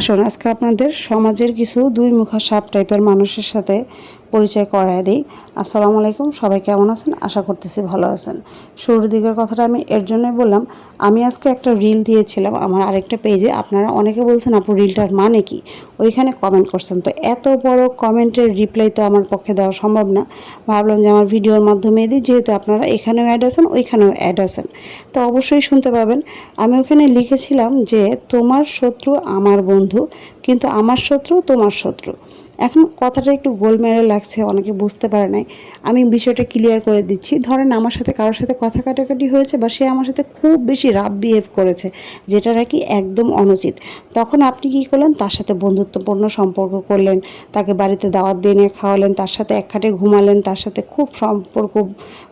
আসুন আজকে আপনাদের সমাজের কিছু দুই মুখা সাপ টাইপের মানুষের সাথে পরিচয় করায় দিই। আসসালামু আলাইকুম, সবাই কেমন আছেন? আশা করতেছি ভালো আছেন। শুরুর দিকের কথাটা আমি এর জন্যই বললাম, আমি আজকে একটা রিল দিয়েছিলাম আমার আরেকটা পেজে আপনারা অনেকে বলছেন, আপু রিলটার মানে কি? ওইখানে কমেন্ট করছেন। তো এত বড় কমেন্টের রিপ্লাই তো আমার পক্ষে দেওয়া সম্ভব না। ভাবলাম যে আমার ভিডিওর মাধ্যমে দিই, যেহেতু আপনারা এখানেও অ্যাড আছেন, ওইখানেও অ্যাড আছেন। তো অবশ্যই শুনতে পাবেন। আমি ওখানে লিখেছিলাম যে, তোমার শত্রু আমার বন্ধু, কিন্তু আমার শত্রু তোমার শত্রু। এখন কথাটা একটু গোলমেলে লাগছে, অনেকে বুঝতে পারে নাই। আমি বিষয়টা ক্লিয়ার করে দিচ্ছি। ধরেন আমার সাথে কারোর সাথে কথা কাটাকাটি হয়েছে বা সে আমার সাথে খুব বেশি রাব বিহেভ করেছে, যেটা নাকি একদম অনুচিত। তখন আপনি কি করলেন? তার সাথে বন্ধুত্বপূর্ণ সম্পর্ক করলেন, তাকে বাড়িতে দাওয়াত দিয়ে খাওয়ালেন, তার সাথে এক খাটে ঘুমালেন, তার সাথে খুব সম্পর্ক,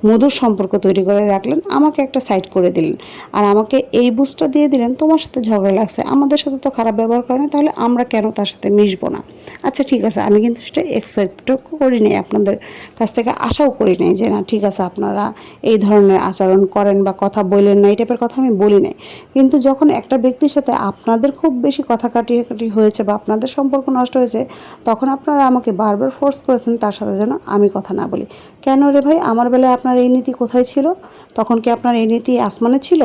মধুর সম্পর্ক তৈরি করে রাখলেন, আমাকে একটা সাইড করে দিলেন। আর আমাকে এই বুঝটা দিয়ে দিলেন, তোমার সাথে ঝগড়া লাগছে, আমাদের সাথে তো খারাপ ব্যবহার করে না, তাহলে আমরা কেন তার সাথে মিশবো না? আচ্ছা ঠিক আছে আমি কিন্তু সেটা অ্যাকসেপ্টও করি নাই আপনাদের কাছ থেকে আশাও করি নাই যে না, ঠিক আছে, আপনারা এই ধরনের আচরণ করেন বা কথা বলেন না, এই টাইপের কথা আমি বলি নাই। কিন্তু যখন একটা ব্যক্তির সাথে আপনাদের খুব বেশি কথা কাটিয়ে হয়েছে বা আপনাদের সম্পর্ক নষ্ট হয়েছে, তখন আপনারা আমাকে বারবার ফোর্স করেছেন তার সাথে যেন আমি কথা না বলি। কেন রে ভাই? আমার বেলায় আপনার এই নীতি কোথায় ছিল? তখন কি আপনার এই নীতি আসমানে ছিল?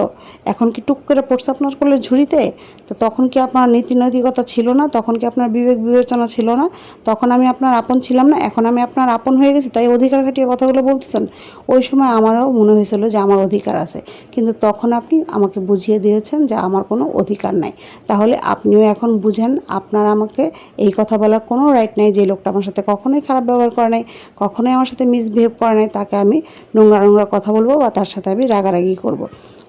এখন কি টুক করে পড়ছে আপনার করলে ঝুড়িতে? তো তখন কি আপনার নীতি নৈতিকতা ছিল না? তখন কি আপনার বিবেক বিবেচনা ছিল না? তখন আমি আপনার আপন ছিলাম না, এখন আমি আপনার আপন হয়ে গেছি, তাই অধিকার খাটিয়ে কথাগুলো বলতেছেন। ওই সময় আমারও মনে হয়েছিল যে আমার অধিকার আছে, কিন্তু তখন আপনি আমাকে বুঝিয়ে দিয়েছেন যে আমার কোনো অধিকার নাই। তাহলে আপনিও এখন বুঝেন, আপনার আমাকে এই কথা বলার কোনো রাইট নাই যে লোকটা আমার সাথে কখনোই খারাপ ব্যবহার করে নাই, কখনোই আমার সাথে মিসবিহেভ করে নাই, তাকে আমি নোংরা নোংরা কথা বলব বা তার সাথে আমি রাগারাগি করব।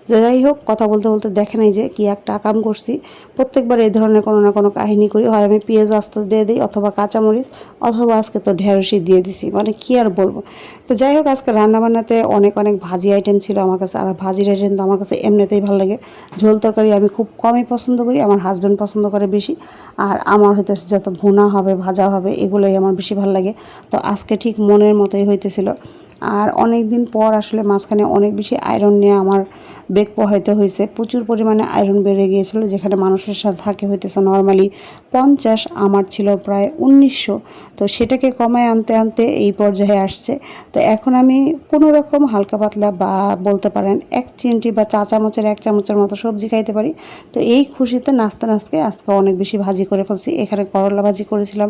যাই হোক, কথা বলতে বলতে দেখে নাই যে কি একটা কাম করছি। প্রত্যেকবার এই ধরনের কোনো না কোনো কাহিনী করি। হয় আমি পেঁয়াজ আস্ত দিয়ে দিই অথবা কাঁচামরিচ, অথবা আজকে তো ঢেঁড়সই দিয়ে দিছি। মানে কি আর বলব? তো যাই হোক, আজকে রান্নাবান্নাতে অনেক অনেক ভাজি আইটেম ছিল আমার কাছে। আর ভাজির আইটেম তো আমার কাছে এমনিতেই ভালো লাগে। ঝোল তরকারি আমি খুব কমই পছন্দ করি, আমার হাজব্যান্ড পছন্দ করে বেশি। আর আমার হইতেছে যত ভুনা হবে, ভাজা হবে, এগুলোই আমার বেশি ভালো লাগে। তো আজকে ঠিক মনের মতোই হইতেছিল। আর অনেক দিন পর আসলে মাঝখানে অনেক বেশি আয়রন নিয়ে আমার বেগ পোহাইতে হয়েছে। প্রচুর পরিমাণে আয়রন বেড়ে গিয়েছিল, যেখানে মানুষের সাথে থাকে হইতেছে। নর্মালি পঞ্চাশ, আমার ছিল প্রায় উনিশশো। তো সেটাকে কমায় আনতে আনতে এই পর্যায়ে আসছে। তো এখন আমি কোনো রকম হালকা পাতলা বা বলতে পারেন এক চিমটি বা চা চামচের এক চামচের মতো সবজি খাইতে পারি। তো এই খুশিতে নাচতে নাচতে আজকে অনেক বেশি ভাজি করে ফেলছি। এখানে করলা ভাজি করেছিলাম,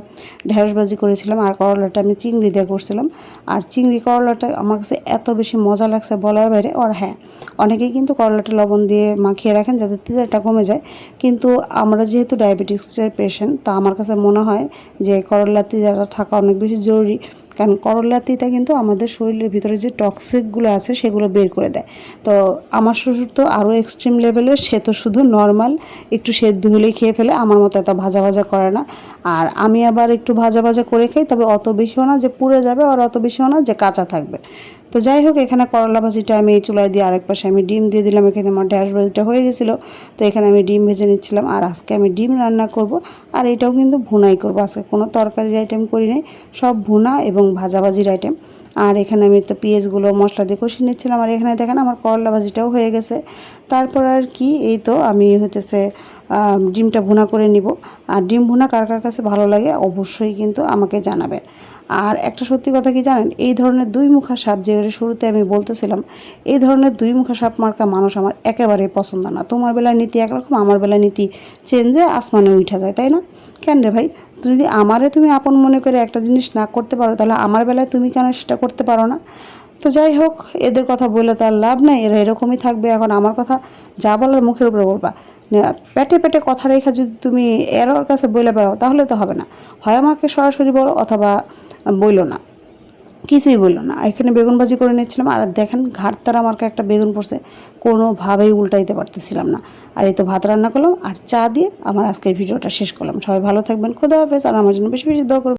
ঢেঁড়স ভাজি করেছিলাম, আর করলাটা আমি চিংড়ি দিয়ে করছিলাম। আর চিংড়ি করলাটা আমার কাছে এত বেশি মজা লাগছে বলার বাইরে, আর হ্যাঁ অনেকেই কিন্তু করলাটা লবণ দিয়ে মাখিয়ে রাখেন যাতে তিতাটা কমে যায়। কিন্তু আমরা যেহেতু ডায়াবেটিসের পেশেন্ট তা আমার কাছে মনে হয় যে করলা তিতাটা থাকা অনেক বেশি জরুরি। কারণ করলা তিতা কিন্তু আমাদের শরীরের ভিতরে যে টক্সিকগুলো আছে সেগুলো বের করে দেয়। তো আমার শ্বশুর তো আরও এক্সট্রিম লেভেলের সে তো শুধু নর্মাল একটু সেদ্ধ হলেই খেয়ে ফেলে, আমার মতো এত ভাজা ভাজা করে না। আর আমি আবার একটু ভাজা ভাজা করে খাই, তবে অত বেশিও না যে পুড়ে যাবে, আর অত বেশিও না যে কাঁচা থাকবে। তো যাই হোক, এখানে করলা ভাজিটা আমি এই চুলায় দিয়ে আরেক পাশে আমি ডিম দিয়ে দিলাম, এখানে আমার ঢ্যাঁড়স ভাজিটা হয়ে গেছিল। তো এখানে আমি ডিম ভেজে নিচ্ছিলাম, আর আজকে আমি ডিম রান্না করব। আর এটাও কিন্তু ভুনাই করব, আজকে কোনো তরকারির আইটেম করি নাই, সব ভুনা এবং ভাজাভাজির আইটেম আর এখানে আমি তো পেঁয়াজগুলো মশলা দিয়ে কষিয়ে নিচ্ছিলাম। আর এখানে দেখেন আমার করলা ভাজিটাও হয়ে গেছে। তারপর আর কি, এই তো আমি হইতেছে ডিমটা ভুনা করে নিব। আর ডিম ভুনা কার কার কাছে ভালো লাগে অবশ্যই কিন্তু আমাকে জানাবেন। আর একটা সত্যি কথা কি জানেন? এই ধরনের দুই মুখা সাপ যে শুরুতে আমি বলতেছিলাম, এই ধরনের দুই মুখা সাপ মার্কা মানুষ আমার একেবারেই পছন্দ না। তোমার বেলায় নীতি একরকম, আমার বেলায় নীতি চেঞ্জ আসমানে উঠা যায়, তাই না? কেন রে ভাই? যদি আমারে তুমি আপন মনে করে একটা জিনিস না করতে পারো, তাহলে আমার বেলায় তুমি কেন সেটা করতে পারো না? তো যাই হোক, এদের কথা বলে তার লাভ নেই, এরা এরকমই থাকবে। এখন আমার কথা যা বলার মুখের উপরে বলবা। পেটে পেটে কথা রেখা যদি তুমি এর কাছে বলে বেড়াও তাহলে তো হবে না। হয় আমাকে সরাসরি বলো অথবা বইলো না। কিছুই বলল না। এখানে বেগুন ভাজি করে নিচ্ছিলাম। আর দেখেন ঘাট তারা আমার একটা বেগুন পড়ছে। কোনোভাবেই উল্টাইতে পারতেছিলাম না। আর এই তো ভাত রান্না করলাম। আর চা দিয়ে আমার আজকের ভিডিওটা শেষ করলাম। সবাই ভালো থাকবেন। খোদা হাফেজ। আর আমার জন্য বেশি বেশি দোয়া করবেন।